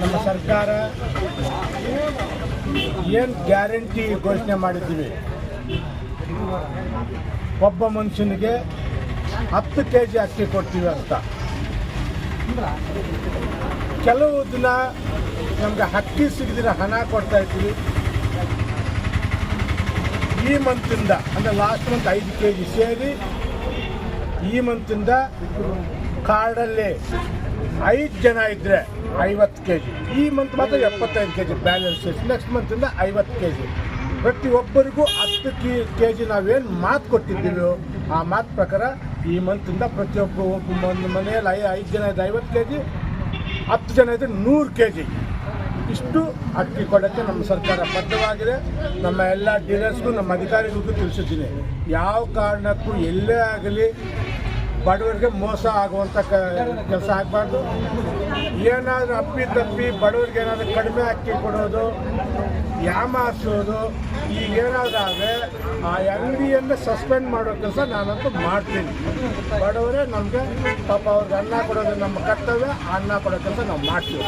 ನಮ್ಮ ಸರ್ಕಾರ ಏನು ಗ್ಯಾರಂಟಿ ಘೋಷಣೆ ಮಾಡಿದ್ದೀವಿ? ಒಬ್ಬ ಮನುಷ್ಯನಿಗೆ ಹತ್ತು ಕೆ ಜಿ ಅಕ್ಕಿ ಕೊಡ್ತೀವಿ ಅಂತ. ಕೆಲವು ದಿನ ನಮಗೆ ಅಕ್ಕಿ ಸಿಗದಿರ ಹಣ ಕೊಡ್ತಾ ಇದ್ದೀವಿ. ಈ ಮಂತಿಂದ, ಅಂದರೆ ಲಾಸ್ಟ್ ಮಂತ್ ಐದು ಕೆ ಜಿ ಸೇರಿ ಈ ಮಂತಿಂದ ಕಾರ್ಡಲ್ಲಿ ಐದು ಜನ ಇದ್ದರೆ ಐವತ್ತು ಕೆ ಜಿ ಈ ಮಂತ್ ಮಾತ್ರ ಎಪ್ಪತ್ತೈದು ಕೆ ಜಿ ಬ್ಯಾಲೆನ್ಸ್ ನೆಕ್ಸ್ಟ್ ಮಂತಿಂದ ಐವತ್ತು ಕೆ ಜಿ ಪ್ರತಿಯೊಬ್ಬರಿಗೂ ಹತ್ತು ಕೆ ಕೆ ಜಿ ನಾವೇನು ಮಾತು ಕೊಟ್ಟಿದ್ದೀವಿ. ಆ ಮಾತು ಪ್ರಕಾರ ಈ ಮಂತಿಂದ ಪ್ರತಿಯೊಬ್ಬ ಒಬ್ಬ ಒಂದು ಮನೆಯಲ್ಲಿ ಐ ಐದು ಜನ ಇದ್ದರೆ ಐವತ್ತು ಕೆ ಜಿ ಹತ್ತು ಜನ ಇದ್ದರೆ ನೂರು ಕೆ ಜಿ ಇಷ್ಟು ಅಕ್ಕಿ ಕೊಡೋಕ್ಕೆ ನಮ್ಮ ಸರ್ಕಾರ ಬದ್ಧವಾಗಿದೆ. ನಮ್ಮ ಎಲ್ಲ ಡೀಲರ್ಸ್ಗೂ ನಮ್ಮ ಅಧಿಕಾರಿಗಳಿಗೂ ತಿಳಿಸಿದ್ದೀನಿ. ಯಾವ ಕಾರಣಕ್ಕೂ ಎಲ್ಲೇ ಆಗಲಿ ಬಡವರಿಗೆ ಮೋಸ ಆಗುವಂಥ ಕೆಲಸ ಆಗಬಾರ್ದು. ಏನಾದರೂ ಅಪ್ಪಿ ತಪ್ಪಿ ಬಡವರಿಗೆ ಏನಾದರೂ ಕಡಿಮೆ ಅಕ್ಕಿ ಕೊಡೋದು, ಯಾಮ ಈಗ ಏನಾದರೂ ಆದರೆ ಆ ಅಂಗಡಿಯನ್ನು ಸಸ್ಪೆಂಡ್ ಮಾಡೋ ಕೆಲಸ ನಾನಂತೂ ಮಾಡ್ತೀನಿ. ಬಡವರೇ ನಮಗೆ ಪಾಪ ಅವ್ರಿಗೆ ಅನ್ನ ಕೊಡೋದು ನಮ್ಮ ಕರ್ತವ್ಯ, ಅನ್ನ ಕೊಡೋ ಕೆಲಸ ನಾವು ಮಾಡ್ತೀವಿ.